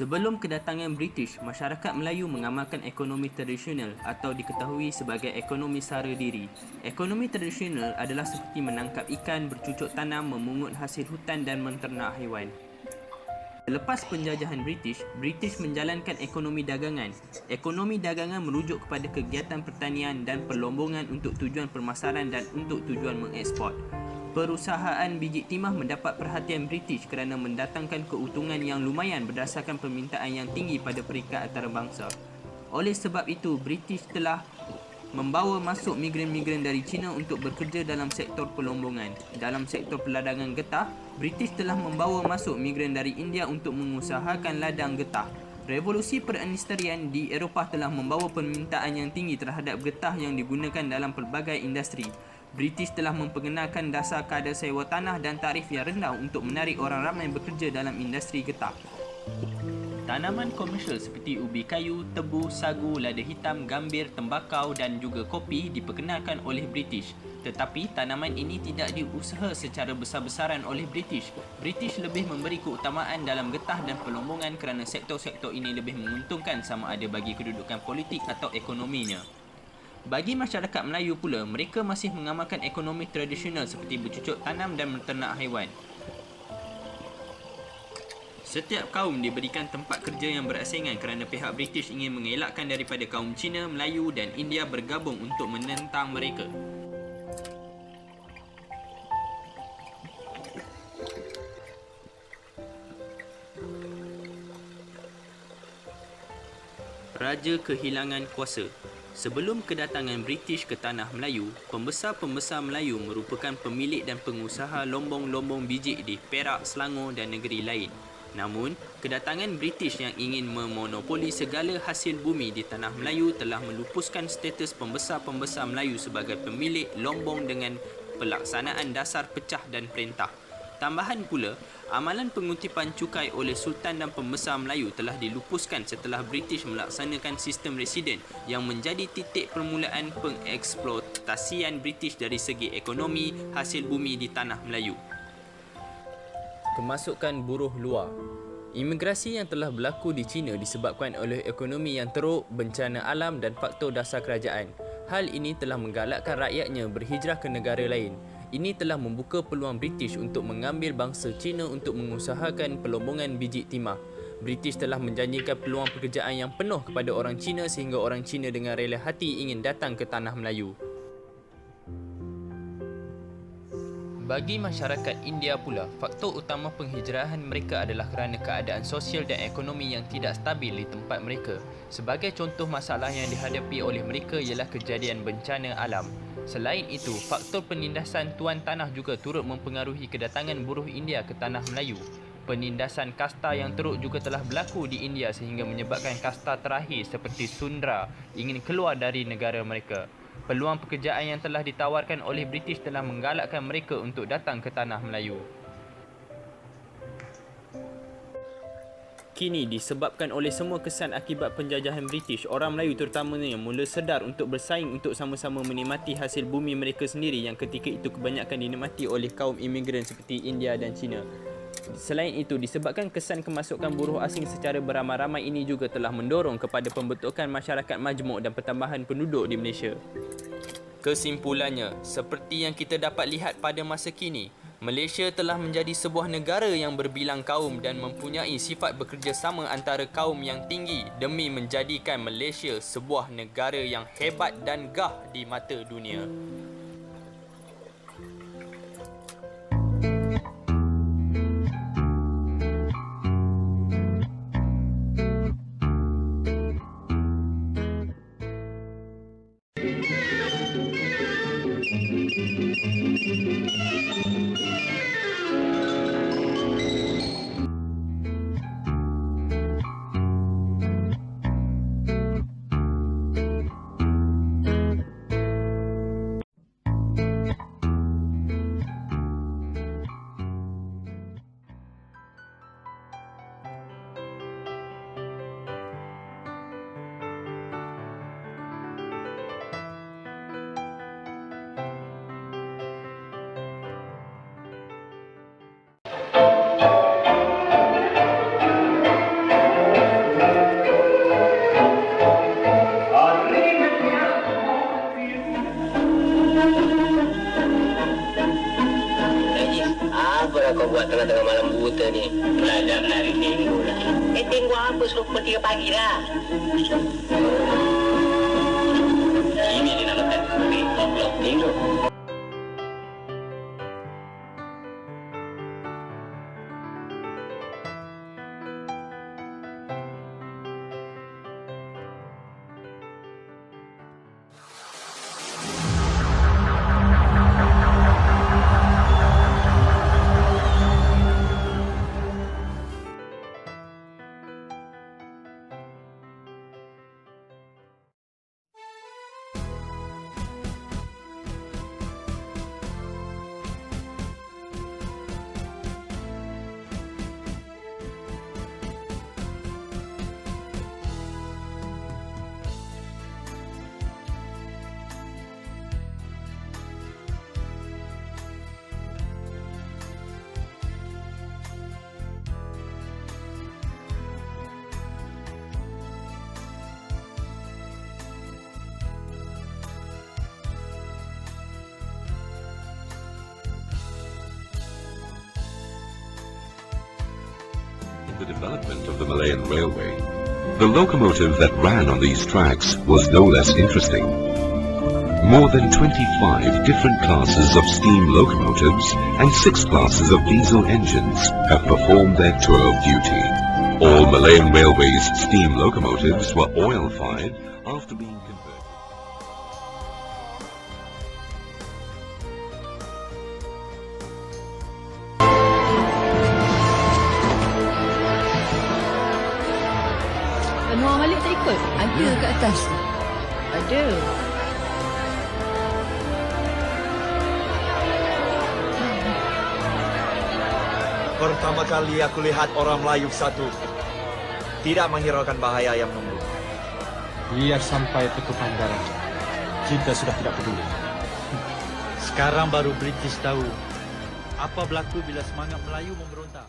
Sebelum kedatangan British, masyarakat Melayu mengamalkan ekonomi tradisional atau diketahui sebagai ekonomi sara diri. Ekonomi tradisional adalah seperti menangkap ikan, bercucuk tanam, memungut hasil hutan dan menternak haiwan. Lepas penjajahan British, British menjalankan ekonomi dagangan. Ekonomi dagangan merujuk kepada kegiatan pertanian dan perlombongan untuk tujuan pemasaran dan untuk tujuan mengeksport. Perusahaan biji timah mendapat perhatian British kerana mendatangkan keuntungan yang lumayan berdasarkan permintaan yang tinggi pada peringkat antarabangsa. Oleh sebab itu, British telah membawa masuk migran-migran dari China untuk bekerja dalam sektor pelombongan. Dalam sektor peladangan getah, British telah membawa masuk migran dari India untuk mengusahakan ladang getah. Revolusi perindustrian di Eropah telah membawa permintaan yang tinggi terhadap getah yang digunakan dalam pelbagai industri. British telah memperkenalkan dasar kadar sewa tanah dan tarif yang rendah untuk menarik orang ramai bekerja dalam industri getah. Tanaman komersial seperti ubi kayu, tebu, sagu, lada hitam, gambir, tembakau dan juga kopi diperkenalkan oleh British. Tetapi tanaman ini tidak diusaha secara besar-besaran oleh British. British lebih memberi keutamaan dalam getah dan pelombongan kerana sektor-sektor ini lebih menguntungkan sama ada bagi kedudukan politik atau ekonominya. Bagi masyarakat Melayu pula, mereka masih mengamalkan ekonomi tradisional seperti bercucuk tanam dan menternak haiwan. Setiap kaum diberikan tempat kerja yang berasingan kerana pihak British ingin mengelakkan daripada kaum Cina, Melayu dan India bergabung untuk menentang mereka. Raja kehilangan kuasa Sebelum kedatangan British ke tanah Melayu, pembesar-pembesar Melayu merupakan pemilik dan pengusaha lombong-lombong biji di Perak, Selangor dan negeri lain. Namun, kedatangan British yang ingin memonopoli segala hasil bumi di tanah Melayu telah melupuskan status pembesar-pembesar Melayu sebagai pemilik lombong dengan pelaksanaan dasar pecah dan perintah. Tambahan pula, amalan pengutipan cukai oleh Sultan dan pembesar Melayu telah dilupuskan setelah British melaksanakan sistem residen yang menjadi titik permulaan pengeksploitasian British dari segi ekonomi hasil bumi di tanah Melayu. Kemasukan buruh luar Imigrasi yang telah berlaku di China disebabkan oleh ekonomi yang teruk, bencana alam dan faktor dasar kerajaan. Hal ini telah menggalakkan rakyatnya berhijrah ke negara lain. Ini telah membuka peluang British untuk mengambil bangsa Cina untuk mengusahakan pelombongan biji timah. British telah menjanjikan peluang pekerjaan yang penuh kepada orang Cina sehingga orang Cina dengan rela hati ingin datang ke tanah Melayu. Bagi masyarakat India pula, faktor utama penghijrahan mereka adalah kerana keadaan sosial dan ekonomi yang tidak stabil di tempat mereka. Sebagai contoh masalah yang dihadapi oleh mereka ialah kejadian bencana alam. Selain itu, faktor penindasan tuan tanah juga turut mempengaruhi kedatangan buruh India ke tanah Melayu. Penindasan kasta yang teruk juga telah berlaku di India sehingga menyebabkan kasta terakhir seperti Sundra ingin keluar dari negara mereka. Peluang pekerjaan yang telah ditawarkan oleh British telah menggalakkan mereka untuk datang ke tanah Melayu. Kini disebabkan oleh semua kesan akibat penjajahan British, orang Melayu terutamanya mula sedar untuk bersaing untuk sama-sama menikmati hasil bumi mereka sendiri yang ketika itu kebanyakan dinikmati oleh kaum imigran seperti India dan China. Selain itu, disebabkan kesan kemasukan buruh asing secara beramai-ramai ini juga telah mendorong kepada pembentukan masyarakat majmuk dan pertambahan penduduk di Malaysia. Kesimpulannya, seperti yang kita dapat lihat pada masa kini, Malaysia telah menjadi sebuah negara yang berbilang kaum dan mempunyai sifat bekerjasama antara kaum yang tinggi demi menjadikan Malaysia sebuah negara yang hebat dan gah di mata dunia. raja dari tinggulah. Eh tinggul apa suruh pukul tiga pagi dah? Ini ada nak letak kulit, oblok. The development of the Malayan Railway, the locomotive that ran on these tracks was no less interesting. More than 25 different classes of steam locomotives and six classes of diesel engines have performed their tour of duty. All Malayan Railway's steam locomotives were oil-fired after being Ada kat atas tu. Ada. Pertama kali aku lihat orang Melayu satu tidak menghiraukan bahaya yang menunggu. Biar sampai ke bandaran. Kita sudah tidak peduli. Sekarang baru British tahu apa berlaku bila semangat Melayu memberontak.